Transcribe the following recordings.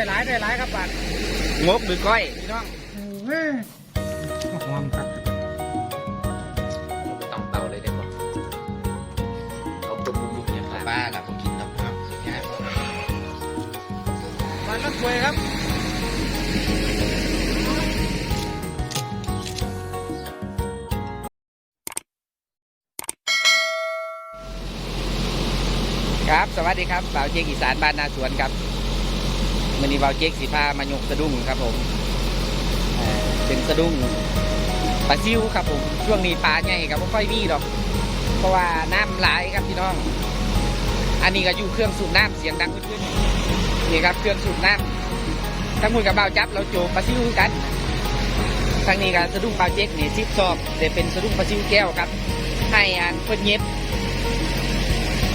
ได้หลายได้หลายครับบาทงบหรือก้อยพี่น้องเฮ้ยหอมครับต้องเตาเลยได้ป่ะเขาตุ้มบุกเนี่ยป้าล่ะผมกินน้ำครับเนี่ยบาทละถ้วยครับครับ สวัสดีครับบ่าวเจ๊กอีสานบ้านนาสวนครับ มันนี้บ่าวเจ๊กสีผ้ามายกสะดุ้งครับผมเป็นสะดุ้งปลาซิวครับผมช่วงนี้ปลาใหญ่ครับไม่ค่อยมีหรอก เพราะว่าน้ำหลายครับพี่น้อง อันนี้ก็อยู่เครื่องสูบน้ำเสียงดังขึ้นนี่ครับเครื่องสูบน้ำทั้งหมดกับบ่าวจับเราโจมปลาซิวกันทางนี้ก็สะดุ้งบ่าวเจ๊กนี่ซิปซอบแต่เป็นสะดุ้งปลาซิวแก้วครับ ให้อันเพิ่นเย็บ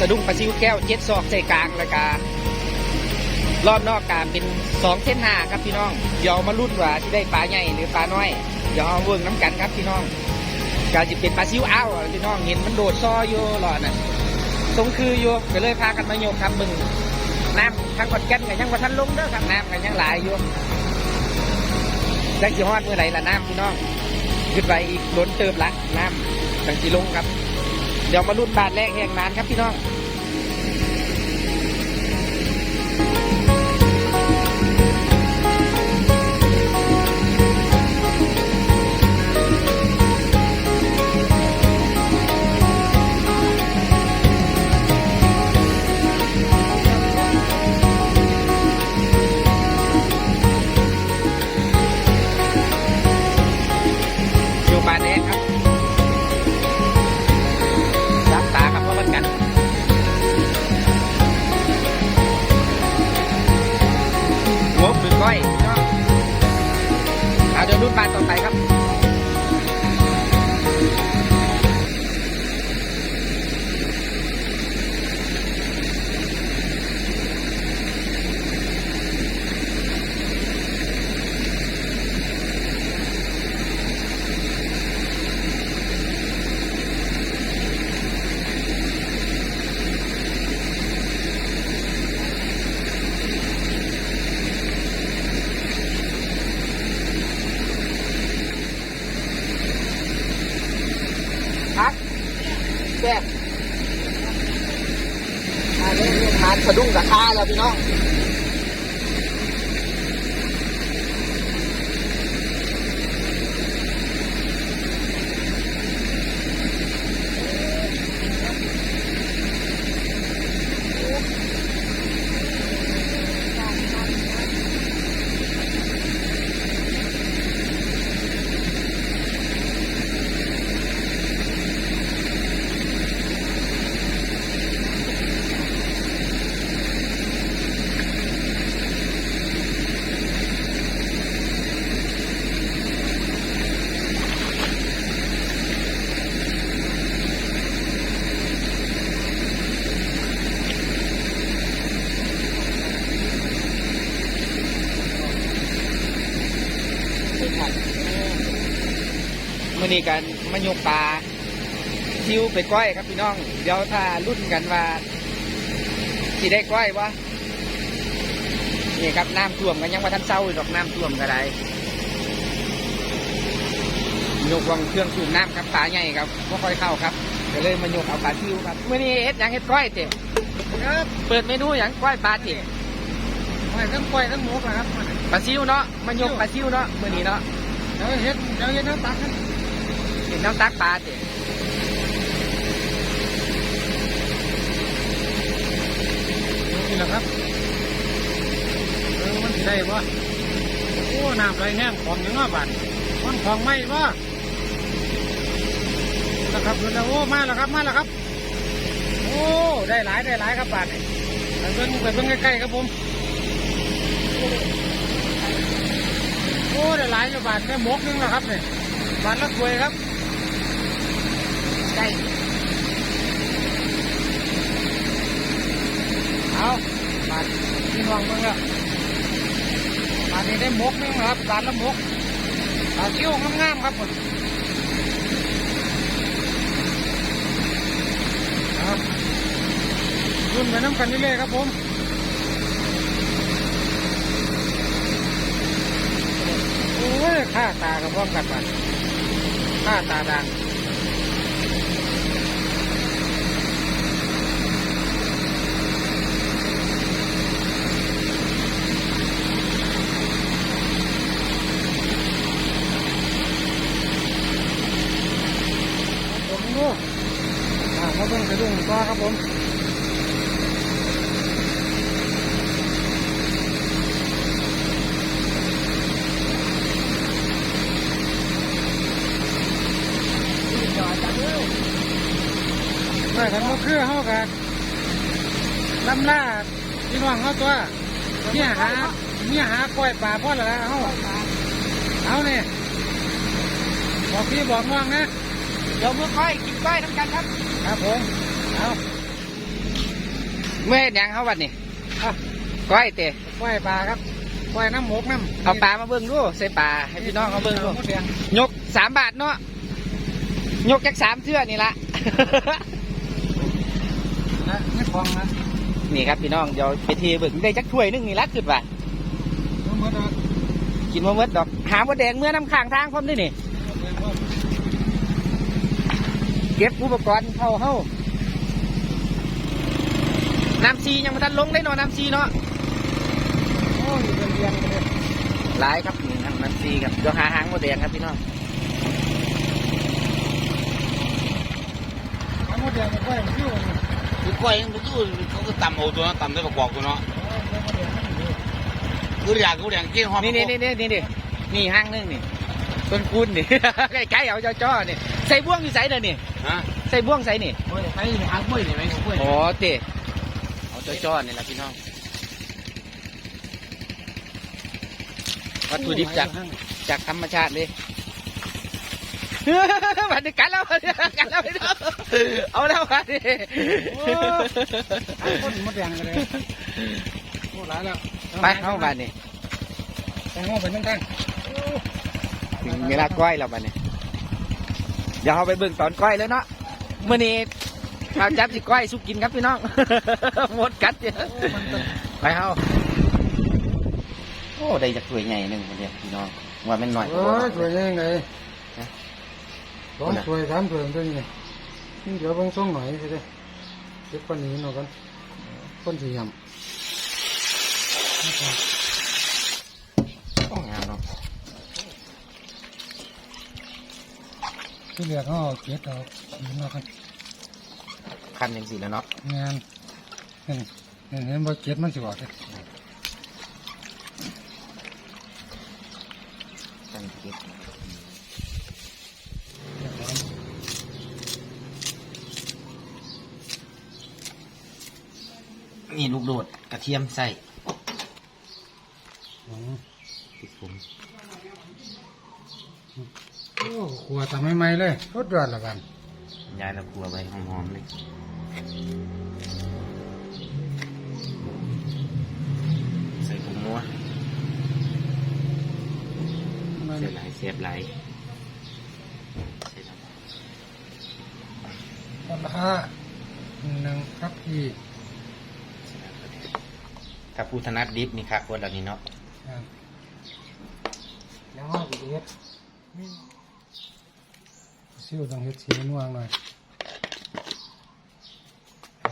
สะดุ้งปลาซิวแก้วเจ็ดซอกใส่กลางแล้วก็ รอบนอกกาเป็นสองเส้นหาครับพี่น้องเดี๋ยวมาลุ้นว่าที่ได้ปลาใหญ่หรือปลาน้อยเดี๋ยวเอาเวิ้งน้ำกันครับพี่น้องก็จะเป็นปลาซิวอ้าวพี่น้องเห็นมันโดดซออยู่หล่อน่ะทรงคืออยู่ก็เลยพากันมาโยกครับมึงน้ำทั้งกดแก่นกับยังว่าทันลงเด้อครับน้ำกับยังหลายอยู่จักสิฮอดเมื่อไหร่ละน้ำพี่น้องขึ้นไปอีกล้นเติมละน้ำจังสิลงครับ เดี๋ยวมาลุ้นบาทแรกแห่งนานครับพี่น้อง มาเรื่องทานสะดุ้งราคาแล้วพี่น้อง มื่อนี้กันมายกปลาซิวไปก้อยครับพี่น้อง เดี๋ยวถ้ารุ่นกันว่าสิได้ก้อยวะนี่ครับน้ำท่วมกันยังว่าท่านเศร้าอยู่ดอกน้ำท่วมก็ได้ยกวางเครื่องสูบน้ำครับปลาใหญ่ครับไม่ค่อยเข้าครับก็เลยมายกเอาปลาซิวครับมื่อนี้เอ็ดยังเอ็ดก้อยเตะครับเปิดเมนูหยังก้อยปลาเตะ หอยทั้งกล้วยทั้งหมูนะครับปลาซิวเนาะมายกปลาซิวเนาะมื่อนี้เนาะเดี๋ยวเฮ็ดเดี๋ยวเฮ็ดน้ำตักกันเห็นน้ำตักปลาเตะนี่แหละครับเออมันสิได้บ่โอ้น้ำไหลแห้งของยังว่าบาทมันของไหมบ่นะครับเดี๋ยวโอ้มาแล้วครับมาแล้วครับ โอ้ได้หลายได้หลายครับบาทนี่ไปเบิ่งไปเบิ่งใกล้ๆครับผม โอ้ได้หลายอยู่บาทแค่หมกหนึงแล้วครับเนี่ยบาทละถ้วยครับได้เอาบาทพี่น้องเบิ่งแล้วบาทนี้ได้หมกหนึงนะครับบาทละหมกบาทคิ้วงามๆครับผมครับรุ่นไปน้ำกันนี่เลยๆครับผม ผ้าตากับพร้อมกันบัดผ้าตาดังผมดูอ่ามาเบิ่งกระดุงต่อครับผม ไม่กันก็ คือเขากันลำล่าพี่น้องเขาตัวเนี่ยหาเนี่ยหากล้วยป่าพ่อละละเขาเอาเนี่ยบอกพี่บอกน้องนะเดี๋ยวมือก้อยกินก้อยน้ำกันครับ ครับผมเอาเมื่อเห็นหยังเขาบัดนี่เอาก้อยเตะกล้วยป่าครับกล้วยน้ำหมกน้ำเอาปลามาเบิ่งดูใส่ปลาให้พี่น้องเขาเบิ่งดูมดแดงยกสามบาทเนาะยกจากสามเทื่อนี่ละ นะไม่คลองนะนี่ครับพี่น้องเดี๋ยวไปเทเบิ่งได้จักถ้วยหนึงนี่ละขึ้นว่าทั้งหมดเลยกินมาเมื่ดดอก หาบ่แดงเมื่อน้ำข้างทางพร้อมด้วยนี่ เก็บอุปกรณ์เข้าเฮ้าน้ำซียังไม่ทันลงได้เนาะน้ำซีเนาะโอ้ยเป็นเรียงเลยหลายครับนี่ครับน้ำซีครับเดี๋ยวหาหางโมแดงครับพี่น้องทั้งหมดแดงกล้วยมันอยู่นี่ คือกล้วยมันอยู่เขาก็ตำเอาตัวเนาะตำได้ประกอบตัวเนาะโอ้ยมดแดงมันอยู่คืออยากกูอยากกินหอมนี่นี่นี่นี่นี่นี่นี่ห้างหนึงนี่ต้นคูณนี่ ใกล้ๆเอาจ้อๆนี่ใส่บ่วงอยู่ใส่เด้อนี่ฮะใส่บ่วงใส่นี่โอ้ยไปหากล้วยนี่ไหมกล้วยอ๋อเตะเอาจ้อๆนี่แหละพี่น้องวัตถุดิบจากจากธรรมชาติเลยมาดิกันแล้วกันแล้วพี่น้อง เอาแล้วมาดิโอ้ไอ้คนมดแดงกันเลยโอ้หลายแล้วไปเข้าบ้านนี่แตงโมเป็นตั้งถึงเวลาก้อยแล้วบ้านนี่เดี๋ยวเราไปเบิ่งตอนก้อยแล้วเนาะมื่อนี้ข้าวจับสิก้อยสุกกินครับพี่น้องหมดกัดเดียวไปเข้าโอ้ได้จากถ้วยใหญ่หนึ่งคนเดียวพี่น้องว่ามันหน่อยโอ้ยสวยยังไงฮะสองสวยสามสวยตัวนี้ นี่เดี๋ยวเบิ่งส่งหน่อยสิเด้เก็บคนนี้หน่อยกันคนสียโอ้งามเนาะำที่เหลือเขาเอาเก็บเอาหินเอากันคันยังสิแล้วเนาะงานเห็นเห็นเห็นบ่เก็บมันสิออกเลยคันเก็บ นี่ลูกโดดกระเทียมใส่อ๋อติดผมโอ้ขวดทำใหม่ๆเลยรสยอดละกันยายเราครัวไว้หอมๆเลยใส่ผงนัวมันใส่หลายเสียบหลายใส่น้ราคาหนึ่งครับพี่ำถ้าผู้ถนัดดิบนี่ครับคนเหล่านี้เนาะงานแล้วห้าสิเฮ็ดซิ่วต้องเฮ็ดสีนวลหน่อย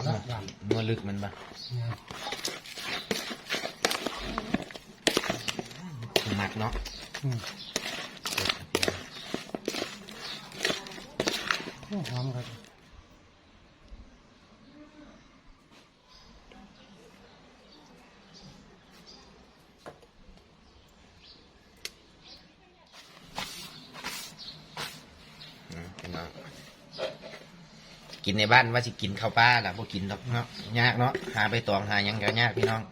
ละกันนัวลึกมันบ่งานหมักเนาะอืมโอ้หอมครับ อืมพี่น้อง กินในบ้านว่าสิกินข้าวปลาล่ะบ่กินดอกเนาะยากเนาะหาใบตองหาหยังก็ยากพี่น้อง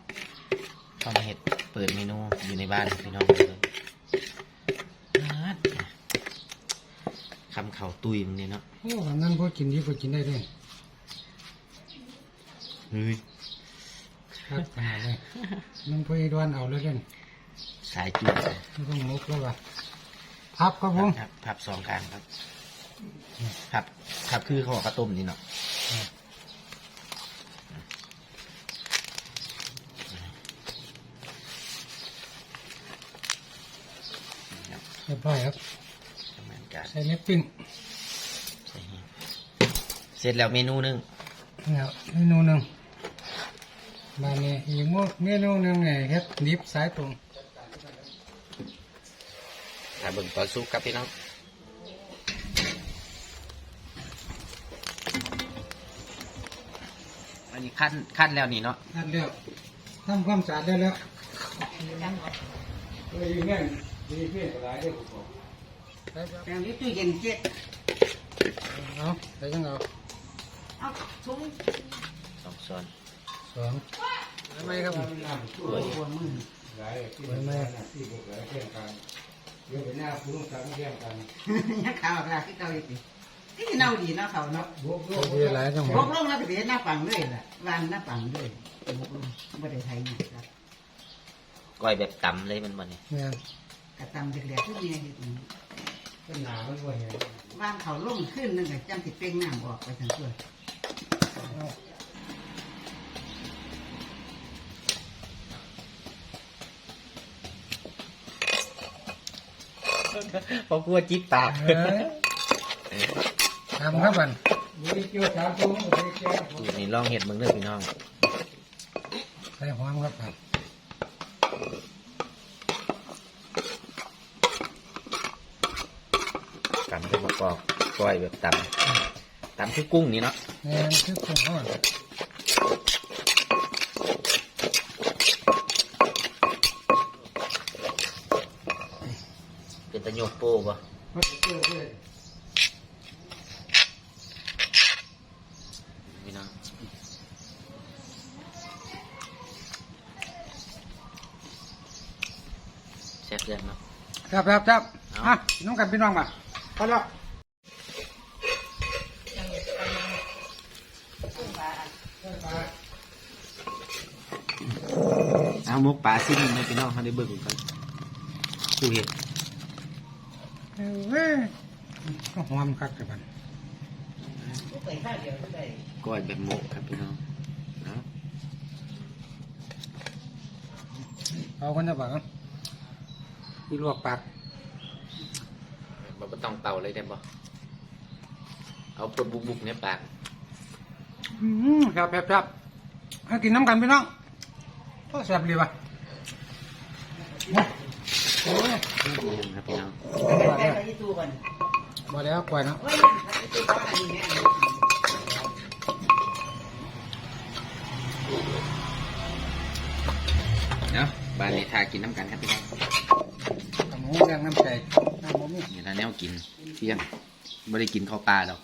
ต้องมาเฮ็ดเปิดเมนูอยู่ในบ้านพี่น้องเลยอาดคำเข่าตุยมันเนี่ยเนาะโอ้อันนั้นพอกินดีพอกินได้ด้วยเฮ้ยครับขนาดเลยนั่นพอดวนเอาเลยเล่นสายจุดไม่ต้องมุกแล้วว่ะพับครับผมครับพับสองข้างครับ พับพับคือเขาบอกข้าวต้มนี่เนาะเรียบร้อยครับเหมือนกันใส่เนื้อปิ้งเสร็จแล้วเมนูหนึงเนี่ยเมนูหนึ่งบานนี้อีกเมนูหนึ่งเนี่ยเฮ็ดดิบสายตรงถ้าเบิ่งตอนซุปครับพี่น้อง อันนี้ขั้นขั้นแล้วนี่เนาะนั่นเรียกทำความสะอาดได้แล้วเอ้ยแม่นดีเพื่อนหลายเด้อผมบอกแปลงนี้ตู้เย็นเจ๊เอาไปจังเอาเอาซุ้มสองช้อนสองทำไมครับผมตัวตัวมือหลายที่มันไม่ที่พวกหลายเที่ยงกันเดี๋ยวไปหน้าผู้ต้องการเที่ยงกัน ยักษ์ขาวอะไรที่เกาหลี ที่เน่าดีเนาะเขาเนาะบวกบวกหลายจังหบวะกลงแล้วก็เสียหน้าปังด้วยล่ะวานหน้าปังด้วยบกลงไม่ได้ไทยนะครับก้อยแบบต่ำเลยมันบ่เนี่ยเนี่ย กระตำเด็กๆที่มีอยู่ตรงนี้เป็นหนามันบ่เห็นวานเขาลงขึ้นนึงกับจำติดเป้งน้ำออกไปทั้งตัวพอกลัวจิ๊บปากเอ้ย ทำครับมันมีเกี่ยวสามตัวมันก็แก่ผมนี่ลองเห็ดมึงเด้อพี่น้องใส่หอมครับครับตำเป็นประกอบก้อยแบบตำตำคือกุ้งนี่เนาะเนี่ยคือกุ้งทอดเป็นตะโยกโป้ปะ มันจะเกี่ยวด้วย พี่น้องแซ่บเลยเนาะ ครับครับครับเอาอะน้องกันพี่น้องมาพอแล้วเอาหมกปลาซิ่งให้พี่น้องเขาได้เบิ่งกันกูเห็ดเว้ยก็หอมคักกับมันไปข้าวเดียวได้ก้อยแบบหมกครับพี่น้องเอาเอาคนจะบอก ที่ลวกปากบ่บ่ต้องเป่าเลยได้บ่เอาปวดบุกๆในปากอืมครับครับครับให้กินน้ำกันพี่น้องก็แซ่บดีว่ะโอ้ยครับพี่น้องแค่ไปที่ตู้ก่อนบ่แล้วกล้วยเนาะโอ้ยไปที่ตู้อันนี้เนี่ยเนาะบ้านนี้ทากินน้ำกันครับพี่น้องกับ หมูเลี้ยงน้ำใจน้ำหมูมีนี่ละแนวกินเที่ยงไม่ได้กินข้าวปลาดอก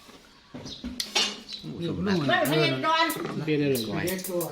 โอ้สมลูนักกไม่ไม่นอน เปรี้ยวเลยก้อยตัว